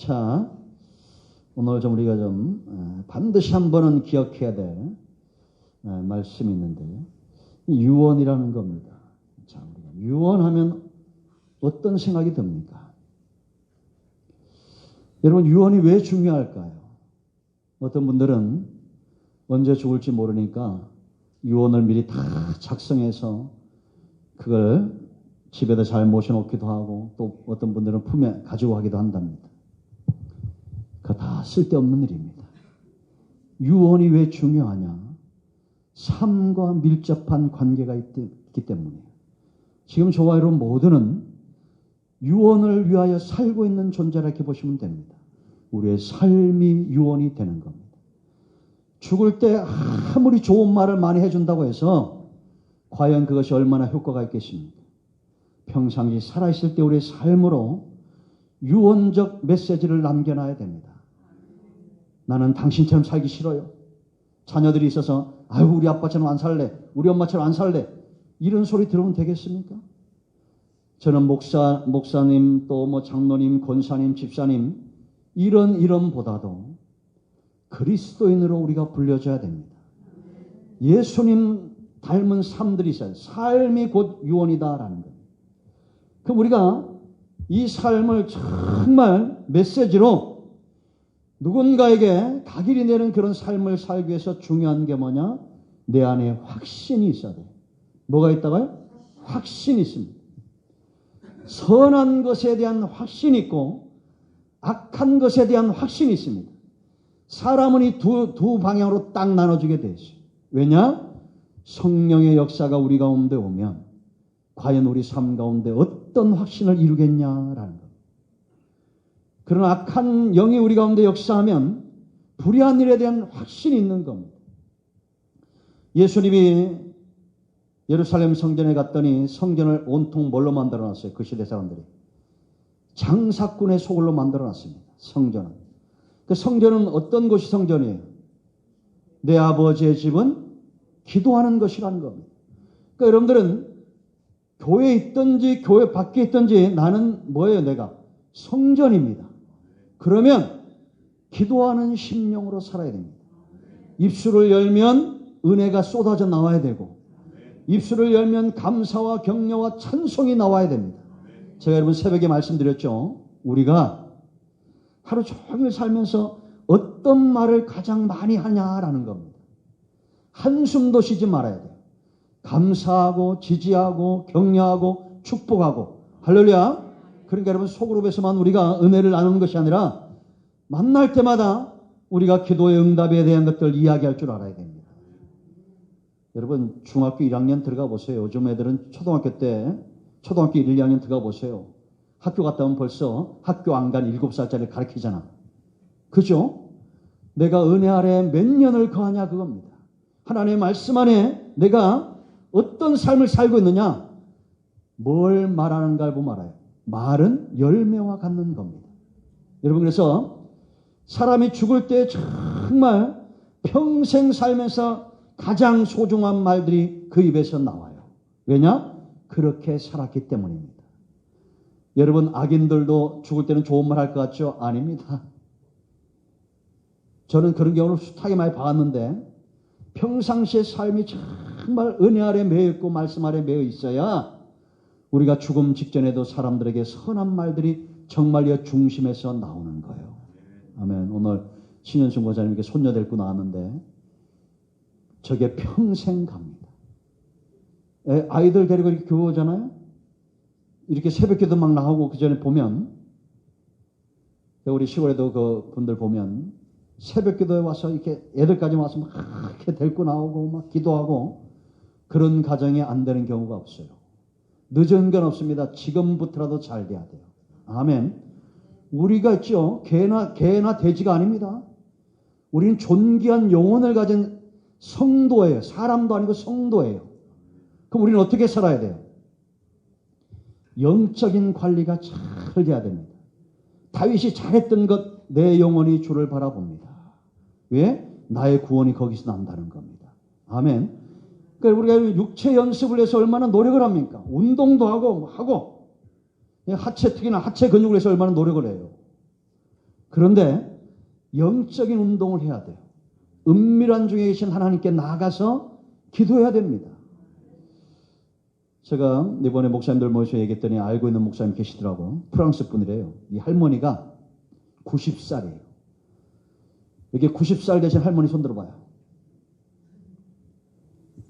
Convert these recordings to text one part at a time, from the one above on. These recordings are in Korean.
자, 오늘 좀 우리가 좀 어, 반드시 한 번은 기억해야 될 어, 말씀이 있는데 유언이라는 겁니다. 자, 유언하면 어떤 생각이 듭니까? 여러분 유언이 왜 중요할까요? 어떤 분들은 언제 죽을지 모르니까 유언을 미리 다 작성해서 그걸 집에다 잘 모셔놓기도 하고 또 어떤 분들은 품에 가지고 가기도 한답니다. 쓸데없는 일입니다. 유언이 왜 중요하냐? 삶과 밀접한 관계가 있기 때문이에요. 지금 저와 여러분 모두는 유언을 위하여 살고 있는 존재라 이렇게 보시면 됩니다. 우리의 삶이 유언이 되는 겁니다. 죽을 때 아무리 좋은 말을 많이 해준다고 해서 과연 그것이 얼마나 효과가 있겠습니까? 평상시 살아있을 때 우리의 삶으로 유언적 메시지를 남겨놔야 됩니다. 나는 당신처럼 살기 싫어요. 자녀들이 있어서 아유 우리 아빠처럼 안 살래. 우리 엄마처럼 안 살래. 이런 소리 들으면 되겠습니까? 저는 목사 목사님 또 뭐 장로님, 권사님, 집사님 이런 이름보다도 그리스도인으로 우리가 불려져야 됩니다. 예수님 닮은 삶들이 있어요. 삶이 곧 유언이다라는 거예요. 그럼 우리가 이 삶을 정말 메시지로 누군가에게 각일이 내는 그런 삶을 살기 위해서 중요한 게 뭐냐? 내 안에 확신이 있어야 돼. 뭐가 있다고요? 확신이 있습니다. 선한 것에 대한 확신이 있고 악한 것에 대한 확신이 있습니다. 사람은 이 두, 두 방향으로 딱 나눠주게 돼 있어요. 왜냐? 성령의 역사가 우리 가운데 오면 과연 우리 삶 가운데 어떤 확신을 이루겠냐라는 것. 그런 악한 영이 우리 가운데 역사하면 불의한 일에 대한 확신이 있는 겁니다. 예수님이 예루살렘 성전에 갔더니 성전을 온통 뭘로 만들어 놨어요? 그 시대 사람들이. 장사꾼의 소굴로 만들어 놨습니다. 성전은. 그 성전은 어떤 곳이 성전이에요? 내 아버지의 집은 기도하는 것이라는 겁니다. 그러니까 여러분들은 교회에 있든지 교회 밖에 있든지 나는 뭐예요 내가? 성전입니다. 그러면 기도하는 심령으로 살아야 됩니다. 입술을 열면 은혜가 쏟아져 나와야 되고 입술을 열면 감사와 격려와 찬송이 나와야 됩니다. 제가 여러분 새벽에 말씀드렸죠. 우리가 하루 종일 살면서 어떤 말을 가장 많이 하냐라는 겁니다. 한숨도 쉬지 말아야 돼요. 감사하고 지지하고 격려하고 축복하고 할렐루야. 그러니까 여러분 소그룹에서만 우리가 은혜를 나누는 것이 아니라 만날 때마다 우리가 기도의 응답에 대한 것들 이야기할 줄 알아야 됩니다. 여러분 중학교 1학년 들어가 보세요. 요즘 애들은 초등학교 때 초등학교 1, 2학년 들어가 보세요. 학교 갔다 오면 벌써 학교 안 간 7살짜리 가르치잖아. 그죠? 내가 은혜 아래 몇 년을 거하냐 그겁니다. 하나님의 말씀 안에 내가 어떤 삶을 살고 있느냐? 뭘 말하는가를 보면 알아요. 말은 열매와 같는 겁니다. 여러분 그래서 사람이 죽을 때 정말 평생 살면서 가장 소중한 말들이 그 입에서 나와요. 왜냐? 그렇게 살았기 때문입니다. 여러분 악인들도 죽을 때는 좋은 말 할 것 같죠? 아닙니다. 저는 그런 경우를 숱하게 많이 봐왔는데 평상시의 삶이 정말 은혜 아래 매여 있고 말씀 아래 매여 있어야 우리가 죽음 직전에도 사람들에게 선한 말들이 정말요 중심에서 나오는 거예요. 아멘. 오늘 신현승 고자님께 손녀 데리고 나왔는데 저게 평생 갑니다. 아이들 데리고 이렇게 교회 오잖아요. 이렇게 새벽기도 막 나오고 그 전에 보면 우리 시골에도 그 분들 보면 새벽기도에 와서 이렇게 애들까지 와서 막 이렇게 데리고 나오고 막 기도하고 그런 가정이 안 되는 경우가 없어요. 늦은 건 없습니다. 지금부터라도 잘 돼야 돼요. 아멘. 우리가 있죠. 개나 개나 돼지가 아닙니다. 우리는 존귀한 영혼을 가진 성도예요. 사람도 아니고 성도예요. 그럼 우리는 어떻게 살아야 돼요? 영적인 관리가 잘 돼야 됩니다. 다윗이 잘했던 것, 내 영혼이 주를 바라봅니다. 왜? 나의 구원이 거기서 난다는 겁니다. 아멘. 그러니까 우리가 육체 연습을 해서 얼마나 노력을 합니까? 운동도 하고, 하고, 하체, 특히나 하체 근육을 해서 얼마나 노력을 해요. 그런데 영적인 운동을 해야 돼요. 은밀한 중에 계신 하나님께 나가서 기도해야 됩니다. 제가 이번에 목사님들 모셔 얘기했더니 알고 있는 목사님 계시더라고. 프랑스 분이래요. 이 할머니가 90살이에요. 여기 90살 되신 할머니 손 들어봐요.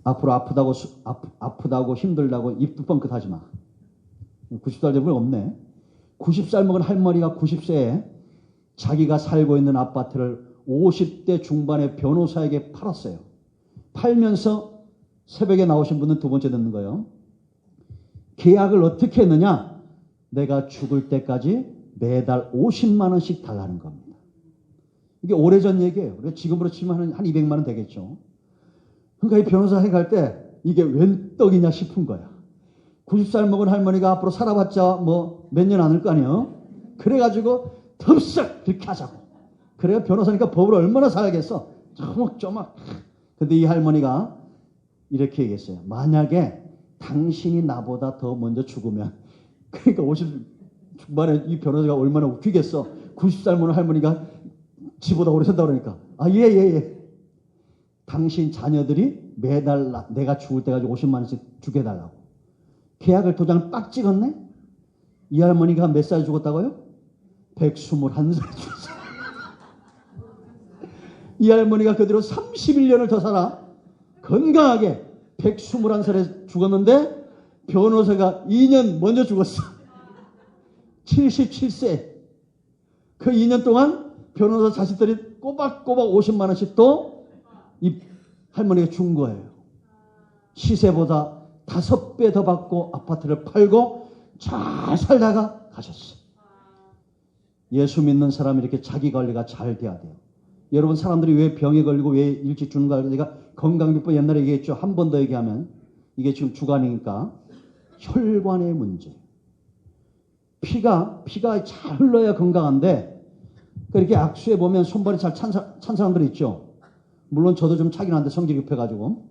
앞으로 아프다고, 수, 아프, 아프 다고 힘들다고 입도 뻥끗 하지 마. 90살 되면 없네. 90살 먹은 할머니가 90세에 자기가 살고 있는 아파트를 50대 중반의 변호사에게 팔았어요. 팔면서 새벽에 나오신 분은 두 번째 듣는 거예요. 계약을 어떻게 했느냐? 내가 죽을 때까지 매달 50만 원씩 달라는 겁니다. 이게 오래전 얘기예요. 지금으로 치면 한 200만 원 되겠죠. 그러니까 이 변호사에 갈때 이게 웬 떡이냐 싶은 거야. 90살 먹은 할머니가 앞으로 살아봤자 뭐 몇 년 안을 거 아니에요? 그래가지고 덥석 그렇게 하자고. 그래야 변호사니까 법을 얼마나 살겠어. 조목조목. 근데 이 할머니가 이렇게 얘기했어요. 만약에 당신이 나보다 더 먼저 죽으면 그러니까 50 중반에 이 변호사가 얼마나 웃기겠어. 90살 먹은 할머니가 지보다 오래 산다 그러니까 아 예 예, 예. 당신 자녀들이 매달 나- 내가 죽을 때까지 50만 원씩 주게 달라고. 계약을 도장을 빡 찍었네? 이 할머니가 몇 살 죽었다고요? 121살 죽었어. 이 할머니가 그대로 31년을 더 살아 건강하게 121살에 죽었는데 변호사가 2년 먼저 죽었어. 77세. 그 2년 동안 변호사 자식들이 꼬박꼬박 50만 원씩 또 이 할머니가 준 거예요. 시세보다 다섯 배 더 받고 아파트를 팔고 잘 살다가 가셨어. 예수 믿는 사람이 이렇게 자기 관리가 잘 돼야 돼요. 여러분 사람들이 왜 병에 걸리고 왜 일찍 죽는 가 제가 건강기법 옛날에 얘기했죠. 한 번 더 얘기하면 이게 지금 주간이니까 혈관의 문제. 피가 피가 잘 흘러야 건강한데 그렇게 악수해 보면 손발이 잘찬 사람들 있죠. 물론 저도 좀 차긴 한데 성질이 급해가지고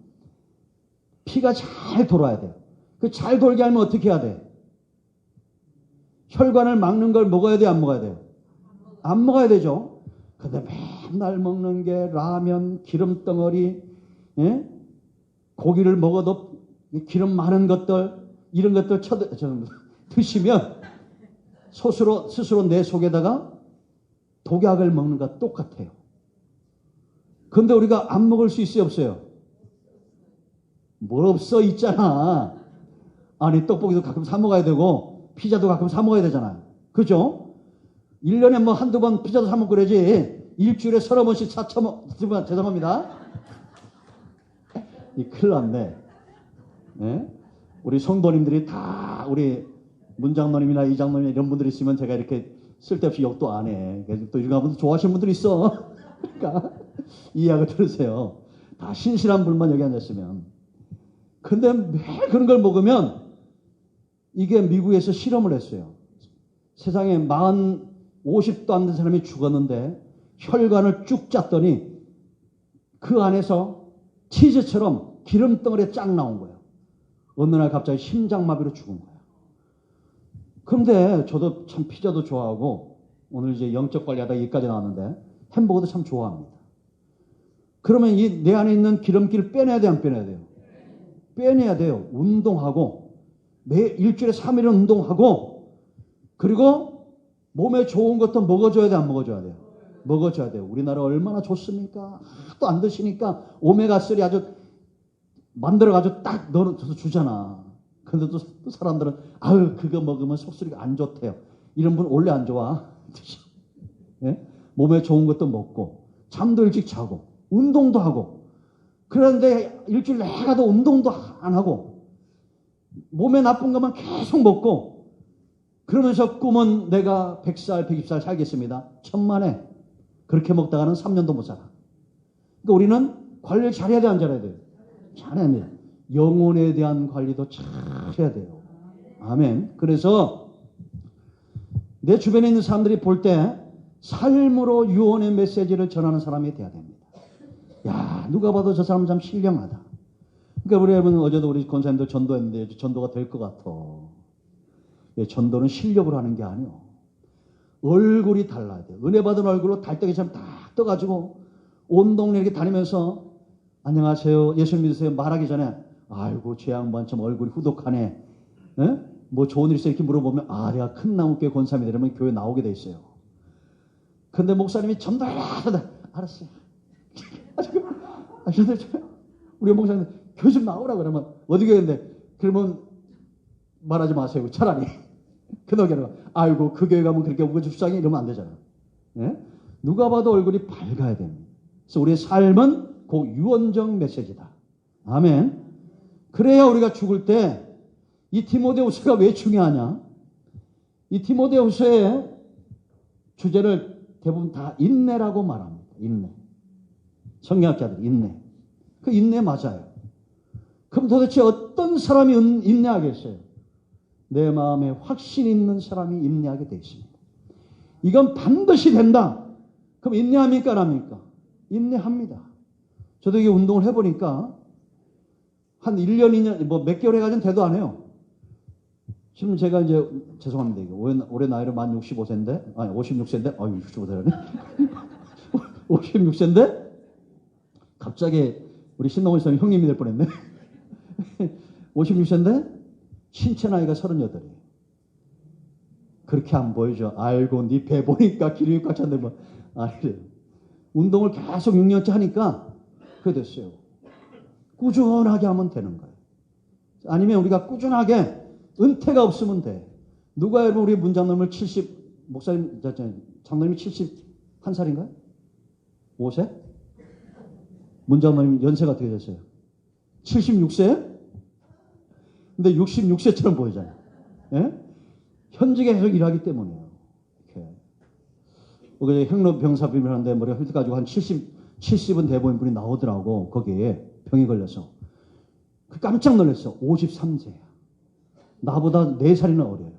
피가 잘 돌아야 돼요. 그잘 돌게 하면 어떻게 해야 돼? 혈관을 막는 걸 먹어야 돼, 안 먹어야 돼요? 안 먹어야 되죠. 근데 맨날 먹는 게 라면, 기름 덩어리, 예? 고기를 먹어도 기름 많은 것들, 이런 것들 쳐 드시면 스스로, 스스로 내 속에다가 독약을 먹는 것 똑같아요. 근데 우리가 안 먹을 수 있어요, 없어요? 뭘 없어, 있잖아. 아니, 떡볶이도 가끔 사 먹어야 되고, 피자도 가끔 사 먹어야 되잖아요. 그죠? 1년에 뭐 한두 번 피자도 사 먹고 그러지. 일주일에 서너 번씩 사쳐 먹, 죄송합니다. 이 큰일 났네. 예? 우리 성도님들이 다 우리 문장노님이나 이장노님 이런 분들이 있으면 제가 이렇게 쓸데없이 욕도 안 해. 또 이런 분들 좋아하시는 분들이 있어. 그러니까 이야기 들으세요. 다 신실한 분만 여기 앉았으면. 근데 매일 그런 걸 먹으면 이게 미국에서 실험을 했어요. 세상에 40, 50도 안 된 사람이 죽었는데 혈관을 쭉 짰더니 그 안에서 치즈처럼 기름 덩어리 쫙 나온 거예요. 어느 날 갑자기 심장마비로 죽은 거예요. 그런데 저도 참 피자도 좋아하고 오늘 이제 영적 관리하다 여기까지 나왔는데 햄버거도 참 좋아합니다. 그러면 이 내 안에 있는 기름기를 빼내야 돼, 안 빼내야 돼요? 빼내야 돼요. 운동하고, 매 일주일에 3일은 운동하고, 그리고 몸에 좋은 것도 먹어줘야 돼, 안 먹어줘야 돼요? 먹어줘야 돼요. 우리나라 얼마나 좋습니까? 또안 드시니까 오메가3 아주 만들어가지고 딱 넣어서 주잖아. 근데 또, 또 사람들은, 아유, 그거 먹으면 속쓰리가 안 좋대요. 이런 분 원래 안 좋아. 예? 몸에 좋은 것도 먹고, 잠도 일찍 자고, 운동도 하고, 그런데 일주일 내가도 운동도 안 하고, 몸에 나쁜 것만 계속 먹고, 그러면서 꿈은 내가 100살, 120살 살겠습니다. 천만에. 그렇게 먹다가는 3년도 못 살아. 그러니까 우리는 관리를 잘해야 돼, 안 잘해야 돼요? 잘해야 돼요. 영혼에 대한 관리도 잘 해야 돼요. 아멘. 그래서 내 주변에 있는 사람들이 볼 때 삶으로 유언의 메시지를 전하는 사람이 돼야 됩니다. 야, 누가 봐도 저 사람 참 신령하다. 그러니까 우리 여러분 어제도 우리 권사님들 전도했는데 전도가 될 것 같아. 예, 전도는 실력으로 하는 게 아니요. 얼굴이 달라야 돼요. 은혜 받은 얼굴로 달덩이처럼 딱 떠가지고 온 동네 이렇게 다니면서 안녕하세요. 예수 믿으세요. 말하기 전에 아이고 제 양반 참 얼굴이 후덕하네. 에? 뭐 좋은 일 있어 이렇게 물어보면 아 내가 큰 나무교회 권사입니다. 이러면 교회 나오게 돼 있어요. 근데 목사님이 전달하다 알았어요. 아, 저들 우리 목사님 좀 나오라 그러면 어디 교회인데 그러면 말하지 마세요. 차라리 그너게는 아이고 그 교회 가면 그렇게 우거죽상이 이러면 안 되잖아. 예? 누가 봐도 얼굴이 밝아야 됩니다. 그래서 우리의 삶은 그 유언적 메시지다. 아멘. 그래야 우리가 죽을 때 이 디모데후서가 왜 중요하냐? 이 디모데후서의 주제를 대부분 다 인내라고 말합니다. 인내. 성경학자들 인내. 그 인내 맞아요. 그럼 도대체 어떤 사람이 인내하겠어요? 내 마음에 확신 있는 사람이 인내하게 되어 있습니다. 이건 반드시 된다. 그럼 인내합니까? 안 합니까? 인내합니다. 저도 이게 운동을 해보니까 한 1년, 2년, 뭐 몇 개월 해가지고 돼도 안 해요. 지금 제가 이제, 죄송합니다. 이게 올해, 올해 나이로 만 65세인데, 아니, 56세인데, 아유, 65세라네. 56세인데, 갑자기 우리 신동훈 선생님 형님이 될 뻔했네. 56세인데, 신체 나이가 38이에요. 그렇게 안 보여줘. 아이고, 네 배 보니까 기름이 꽉 찼네. 뭐. 아니래요. 운동을 계속 6년째 하니까, 그게 됐어요. 꾸준하게 하면 되는 거예요. 아니면 우리가 꾸준하게 은퇴가 없으면 돼. 누가 여러분 우리 문장님을 70, 목사님, 장로님이 71살인가요? 5세? 문장님 연세가 어떻게 됐어요? 76세? 근데 66세처럼 보이잖아요. 예? 현직에 계속 일하기 때문이에요. 이렇게. 어제 행로 병사 비밀 하는데 머리가 훑어 가지고 한 70, 70은 대부분 분이 나오더라고. 거기에 병이 걸려서. 그 깜짝 놀랐어. 53세야. 나보다 4살이나 어려요.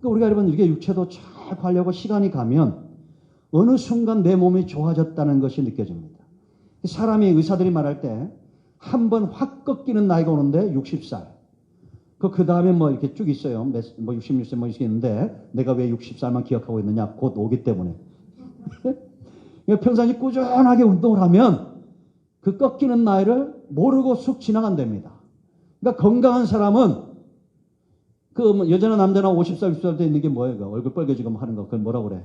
그러니까 우리가 여러분 이렇게 육체도 잘 관리하고 시간이 가면 어느 순간 내 몸이 좋아졌다는 것이 느껴집니다. 사람이 의사들이 말할 때 한 번 확 꺾이는 나이가 오는데 60살. 그, 그 다음에 뭐 이렇게 쭉 있어요. 뭐 66세 뭐 있는데 내가 왜 60살만 기억하고 있느냐? 곧 오기 때문에. 평상시 꾸준하게 운동을 하면 그 꺾이는 나이를 모르고 쑥 지나간답니다. 그러니까 건강한 사람은 그뭐 여자나 남자나 50살, 60살 때 있는 게 뭐예요? 그 얼굴 빨개지고 하는 거. 그걸 뭐라고 그래?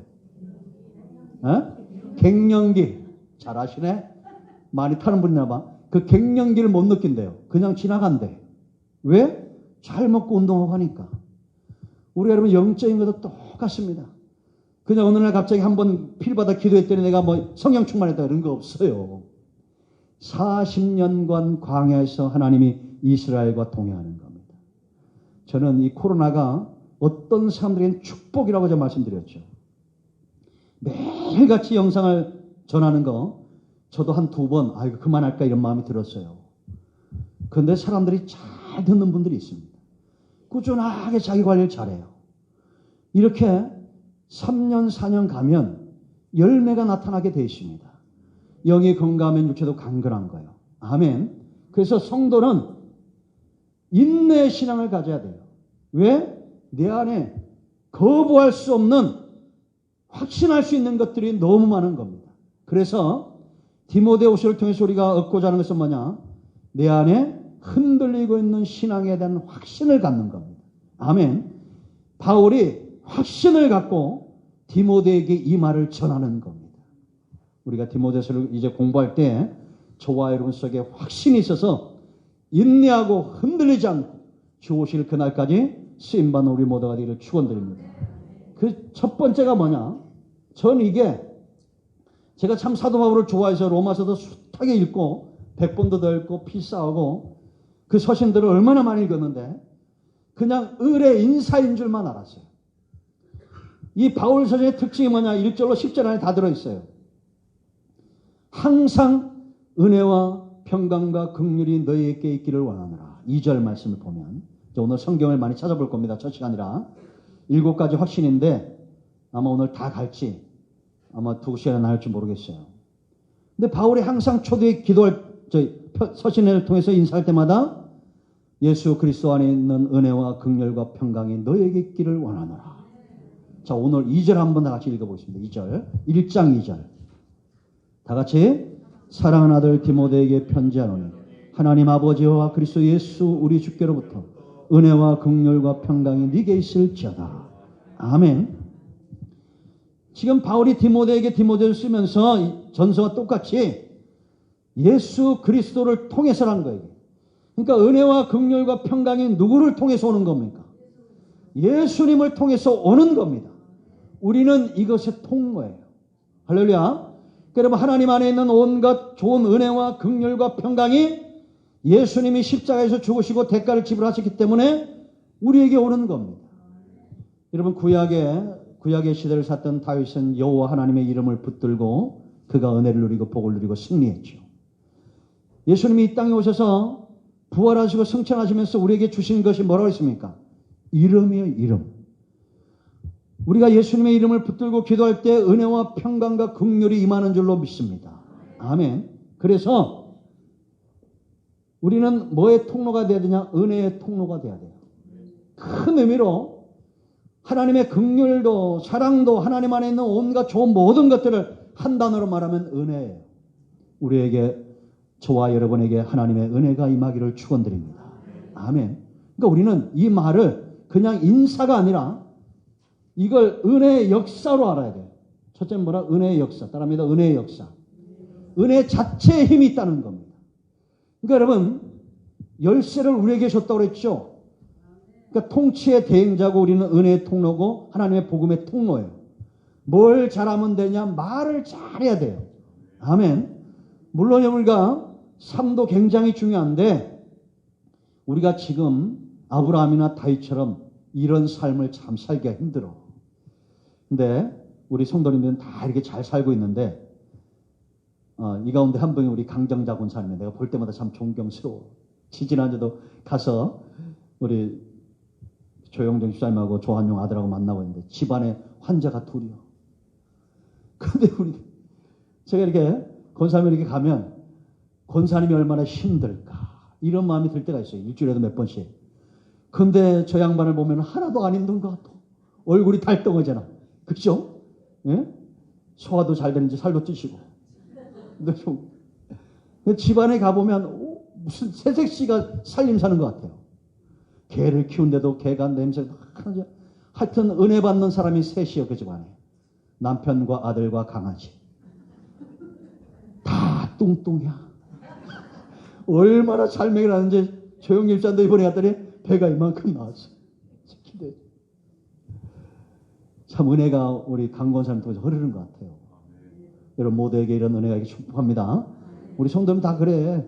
어? 갱년기. 잘 아시네? 많이 타는 분이나 봐. 그 갱년기를 못 느낀대요. 그냥 지나간대. 왜? 잘 먹고 운동하고 하니까. 우리 여러분 영적인 것도 똑같습니다. 그냥 어느 날 갑자기 한번 필받아 기도했더니 내가 뭐 성령 충만했다 이런 거 없어요. 40년간 광야에서 하나님이 이스라엘과 동행하는 겁니다. 저는 이 코로나가 어떤 사람들에겐 축복이라고 제가 말씀드렸죠. 매일같이 영상을 전하는 거 저도 한 두 번, 아이고, 그만할까 이런 마음이 들었어요. 그런데 사람들이 잘 듣는 분들이 있습니다. 꾸준하게 자기 관리를 잘해요. 이렇게 3년, 4년 가면 열매가 나타나게 되어 있습니다. 영이 건강하면 육체도 강건한 거예요. 아멘. 그래서 성도는 인내의 신앙을 가져야 돼요. 왜? 내 안에 거부할 수 없는 확신할 수 있는 것들이 너무 많은 겁니다. 그래서 디모데후서를 통해서 우리가 얻고자 하는 것은 뭐냐? 내 안에 흔들리고 있는 신앙에 대한 확신을 갖는 겁니다. 아멘. 바울이 확신을 갖고 디모데에게 이 말을 전하는 겁니다. 우리가 디모데서를 이제 공부할 때 저와 여러분 속에 확신이 있어서 인내하고 흔들리지 않고 주 오실 그날까지 쓰임받는 우리 모두가 되기를 축원드립니다. 그 첫 번째가 뭐냐? 전 이게 제가 참 사도 바울을 좋아해서 로마서도 숱하게 읽고 백번도 더 읽고 피 싸우고 그 서신들을 얼마나 많이 읽었는데 그냥 을의 인사인 줄만 알았어요. 이 바울 서신의 특징이 뭐냐? 1절로 10절 안에 다 들어있어요. 항상 은혜와 평강과 극률이 너희에게 있기를 원하노라. 2절 말씀을 보면 오늘 성경을 많이 찾아볼 겁니다. 첫 시간이라 일곱 가지 확신인데 아마 오늘 다 갈지 아마 두 시간 할지 모르겠어요. 근데 바울이 항상 초대에 기도할 저 서신을 통해서 인사할 때마다 예수 그리스도 안에 있는 은혜와 극렬과 평강이 너에게 있기를 원하노라. 자, 오늘 2절 한번 다 같이 읽어보겠습니다. 2절. 1장 2절. 다 같이 사랑하는 아들 디모데에게 편지하노니 하나님 아버지와 그리스도 예수 우리 주께로부터 은혜와 긍휼과 평강이 네게 있을지어다. 아멘. 지금 바울이 디모데에게 디모데를 쓰면서 전서와 똑같이 예수 그리스도를 통해서라는 거예요. 그러니까 은혜와 긍휼과 평강이 누구를 통해서 오는 겁니까? 예수님을 통해서 오는 겁니다. 우리는 이것의 통로예요. 할렐루야. 여러분 하나님 안에 있는 온갖 좋은 은혜와 긍휼과 평강이 예수님이 십자가에서 죽으시고 대가를 지불하셨기 때문에 우리에게 오는 겁니다. 여러분 구약의 구약의 시대를 샀던 다윗은 여호와 하나님의 이름을 붙들고 그가 은혜를 누리고 복을 누리고 승리했죠. 예수님이 이 땅에 오셔서 부활하시고 성천하시면서 우리에게 주신 것이 뭐라고 했습니까? 이름이요, 이름. 우리가 예수님의 이름을 붙들고 기도할 때 은혜와 평강과 긍휼이 임하는 줄로 믿습니다. 아멘. 그래서 우리는 뭐의 통로가 돼야 되냐? 은혜의 통로가 돼야 돼요. 큰 의미로 하나님의 긍휼도 사랑도 하나님 안에 있는 온갖 좋은 모든 것들을 한 단어로 말하면 은혜예요. 우리에게 저와 여러분에게 하나님의 은혜가 임하기를 축원드립니다. 아멘. 그러니까 우리는 이 말을 그냥 인사가 아니라 이걸 은혜의 역사로 알아야 돼요. 첫째 뭐라? 은혜의 역사. 따라합니다. 은혜의 역사. 은혜 자체에 힘이 있다는 겁니다. 그러니까 여러분 열쇠를 우리에게 줬다고 그랬죠. 그러니까 통치의 대행자고 우리는 은혜의 통로고 하나님의 복음의 통로예요. 뭘 잘하면 되냐? 말을 잘해야 돼요. 아멘. 물론 우리가 삶도 굉장히 중요한데 우리가 지금 아브라함이나 다윗처럼 이런 삶을 참 살기가 힘들어. 근데 우리 성도님들은 다 이렇게 잘 살고 있는데 어, 이 가운데 한 분이 우리 강정자 군사님 내가 볼 때마다 참 존경스러워. 지지난주도 가서 우리 조영정 집사님하고 조한용 아들하고 만나고 있는데 집안에 환자가 둘이요. 근데 우리 제가 이렇게 권사님이 이렇게 가면 권사님이 얼마나 힘들까 이런 마음이 들 때가 있어요. 일주일에도 몇 번씩. 근데 저 양반을 보면 하나도 안 힘든 것 같아. 얼굴이 달덩어잖아. 그죠? 예? 소화도 잘 되는지 살도 찌시고. 근데 좀 집안에 가보면 오, 무슨 새색시가 살림 사는 것 같아요. 개를 키운데도 개가 냄새가 하지. 하여튼 은혜 받는 사람이 셋이요 그 집안에. 남편과 아들과 강아지. 다 뚱뚱이야. 얼마나 잘 먹여놨는지 조용히 일산도 이번에 갔더니 배가 이만큼 나왔어. 참 은혜가 우리 강권사님 통해서 흐르는 것 같아요. 여러분 모두에게 이런 은혜가 축복합니다. 우리 성도는 다 그래.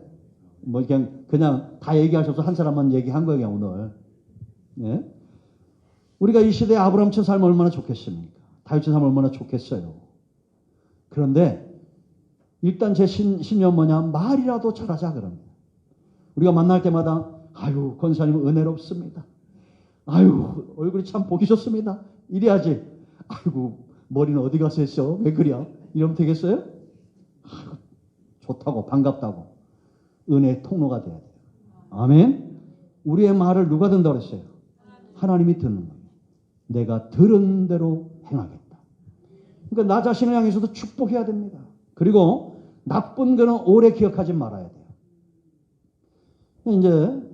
뭐 그냥 그냥 다 얘기하셔서 한 사람만 얘기한 거예요 오늘. 예? 우리가 이 시대에 아브라함처럼 살면 얼마나 좋겠습니까? 다윗처럼 살면 얼마나 좋겠어요. 그런데 일단 제 신, 신념 뭐냐 말이라도 잘하자 그럽니다. 우리가 만날 때마다 아유 권사님 은혜롭습니다. 아유 얼굴이 참 보기 좋습니다. 이래야지. 아이고 머리는 어디 가서 했어? 왜 그래? 이러면 되겠어요? 아유, 좋다고 반갑다고 은혜의 통로가 돼야 돼요. 아멘. 우리의 말을 누가 듣는다고 그랬어요? 하나님이 듣는 거예요. 내가 들은 대로 행하겠다. 그러니까 나 자신을 향해서도 축복해야 됩니다. 그리고 나쁜 거는 오래 기억하지 말아야 돼요. 이제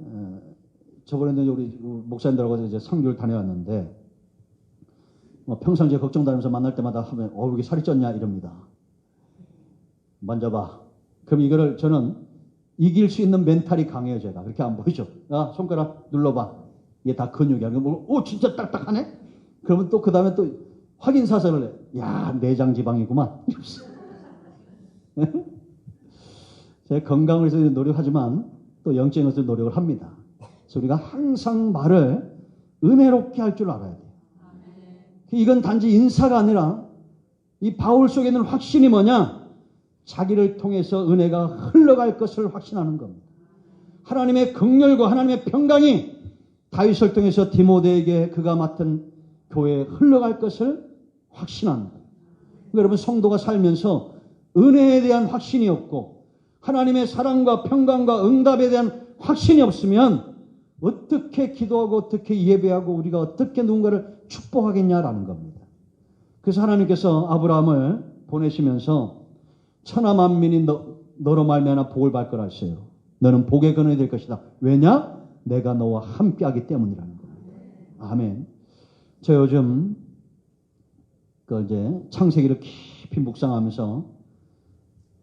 저번에도 우리 목사님들하고 이제 성교를 다녀왔는데 뭐 평상시에 걱정 다니면서 만날 때마다 하면 어 이게 살이 쪘냐 이럽니다. 만져봐. 그럼 이거를 저는 이길 수 있는 멘탈이 강해요 제가 그렇게 안 보이죠. 야 손가락 눌러봐. 이게 다 근육이야. 뭐, 오 진짜 딱딱하네. 그러면 또 그 다음에 또 확인 사설을 해. 야 내장 지방이구만. 제가 건강을 위해서 노력하지만 또 영적인 것을 노력을 합니다. 그래서 우리가 항상 말을 은혜롭게 할 줄 알아야 돼요. 이건 단지 인사가 아니라 이 바울 속에 있는 확신이 뭐냐? 자기를 통해서 은혜가 흘러갈 것을 확신하는 겁니다. 하나님의 긍휼과 하나님의 평강이 다윗을 통해서 디모데에게 그가 맡은 교회에 흘러갈 것을 확신합니다. 그러니까 여러분 성도가 살면서 은혜에 대한 확신이 없고 하나님의 사랑과 평강과 응답에 대한 확신이 없으면 어떻게 기도하고 어떻게 예배하고 우리가 어떻게 누군가를 축복하겠냐라는 겁니다. 그래서 하나님께서 아브라함을 보내시면서 천하 만민이 너, 너로 말미암아 복을 받을 거라 했어요. 너는 복의 근원이 될 것이다. 왜냐? 내가 너와 함께하기 때문이라는 겁니다. 아멘. 저 요즘 그 이제 창세기를 깊이 묵상하면서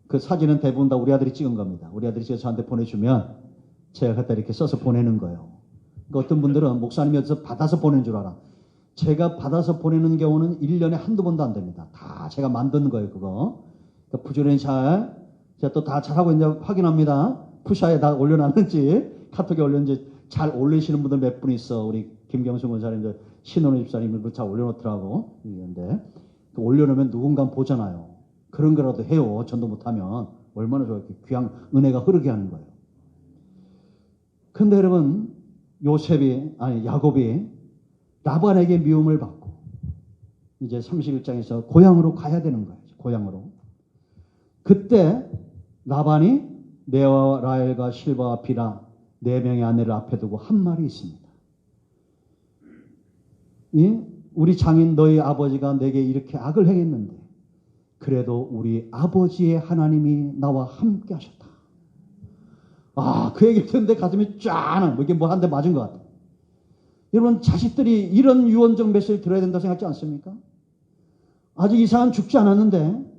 그 사진은 대부분 다 우리 아들이 찍은 겁니다. 우리 아들이 제가 저한테 보내주면 제가 갖다 이렇게 써서 보내는 거예요. 그러니까 어떤 분들은 목사님이 어디서 받아서 보낸 줄 알아. 제가 받아서 보내는 경우는 1년에 한두 번도 안 됩니다. 다 제가 만든 거예요, 그거. 부지런히 잘, 제가 또 다 잘하고 있는지 확인합니다. 푸샤에 다 올려놨는지, 카톡에 올렸는지 잘 올리시는 분들 몇 분 있어. 우리 김경수 권사님, 신원호 집사님을 잘 올려놓더라고. 그런데 올려놓으면 누군가 보잖아요. 그런 거라도 해요. 전도 못하면. 얼마나 좋아. 이렇게 귀한 은혜가 흐르게 하는 거예요. 근데 여러분, 요셉이, 아니, 야곱이 라반에게 미움을 받고, 이제 31장에서 고향으로 가야 되는 거예요. 고향으로. 그때 라반이 네와 라엘과 실바와 비라 네 명의 아내를 앞에 두고 한 말이 있습니다. 이 우리 장인 너희 아버지가 내게 이렇게 악을 행했는데 그래도 우리 아버지의 하나님이 나와 함께 하셨다. 아, 그 얘기 듣는데 가슴이 쫙, 뭐 이게 뭐 한 대 맞은 것 같아. 여러분, 자식들이 이런 유언적 메시지를 들어야 된다고 생각하지 않습니까? 아직 이 사람 죽지 않았는데,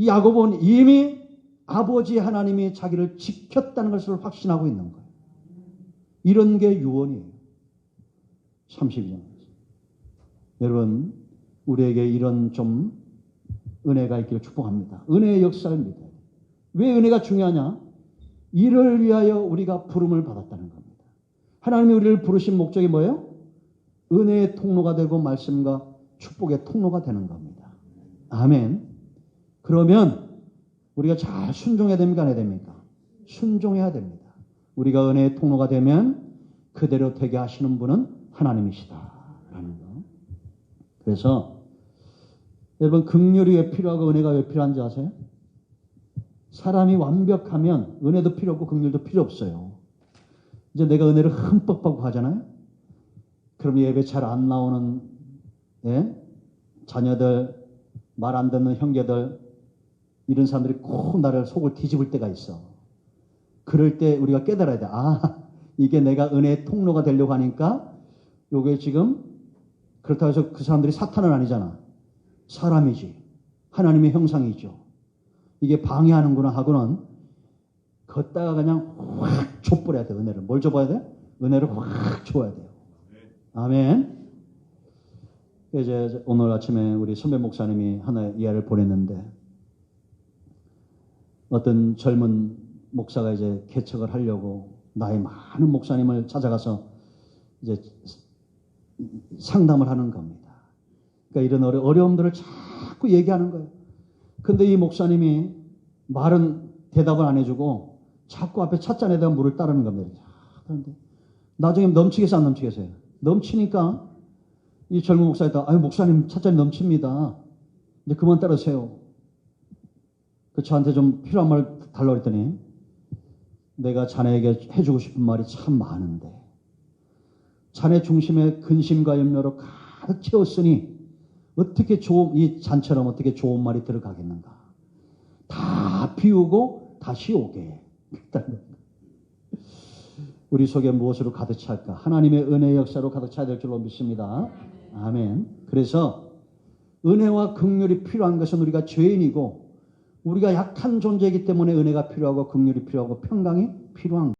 이 야곱은 이미 아버지 하나님이 자기를 지켰다는 것을 확신하고 있는 거예요. 이런 게 유언이에요. 32장. 여러분, 우리에게 이런 좀 은혜가 있기를 축복합니다. 은혜의 역사를 믿어요. 왜 은혜가 중요하냐? 이를 위하여 우리가 부름을 받았다는 겁니다. 하나님이 우리를 부르신 목적이 뭐예요? 은혜의 통로가 되고 말씀과 축복의 통로가 되는 겁니다. 아멘. 그러면 우리가 잘 순종해야 됩니까? 안 해야 됩니까? 순종해야 됩니다. 우리가 은혜의 통로가 되면 그대로 되게 하시는 분은 하나님이시다. 라는 거. 그래서 여러분 극률이 왜 필요하고 은혜가 왜 필요한지 아세요? 사람이 완벽하면 은혜도 필요 없고 극률도 필요 없어요. 이제 내가 은혜를 흠뻑 받고 가잖아요. 그럼 예배 잘 안 나오는 예? 자녀들, 말 안 듣는 형제들 이런 사람들이 꼭 나를 속을 뒤집을 때가 있어. 그럴 때 우리가 깨달아야 돼. 아, 이게 내가 은혜의 통로가 되려고 하니까 요게 지금 그렇다고 해서 그 사람들이 사탄은 아니잖아. 사람이지. 하나님의 형상이죠. 이게 방해하는구나 하고는 걷다가 그냥 확 줘버려야 돼, 은혜를. 뭘 줘봐야 돼? 은혜를 확 줘야 돼요. 아멘. 이제 오늘 아침에 우리 선배 목사님이 하나의 이야기를 보냈는데 어떤 젊은 목사가 이제 개척을 하려고 나이 많은 목사님을 찾아가서 이제 상담을 하는 겁니다. 그러니까 이런 어려, 어려움들을 자꾸 얘기하는 거예요. 근데 이 목사님이 말은 대답을 안 해주고 자꾸 앞에 찻잔에다가 물을 따르는 겁니다. 그런데 나중에 넘치겠어 안 넘치겠어요? 넘치니까 이 젊은 목사에다 아유 목사님 찻잔이 넘칩니다. 이제 그만 따르세요. 그 저한테 좀 필요한 말 달라고 했더니 내가 자네에게 해주고 싶은 말이 참 많은데 자네 중심에 근심과 염려로 가득 채웠으니 어떻게 좋은 이 잔처럼 어떻게 좋은 말이 들어가겠는가? 다 비우고 다시 오게. 우리 속에 무엇으로 가득 찰까? 하나님의 은혜의 역사로 가득 차야 될 줄로 믿습니다. 아멘. 그래서 은혜와 긍휼이 필요한 것은 우리가 죄인이고 우리가 약한 존재이기 때문에 은혜가 필요하고 긍휼이 필요하고 평강이 필요한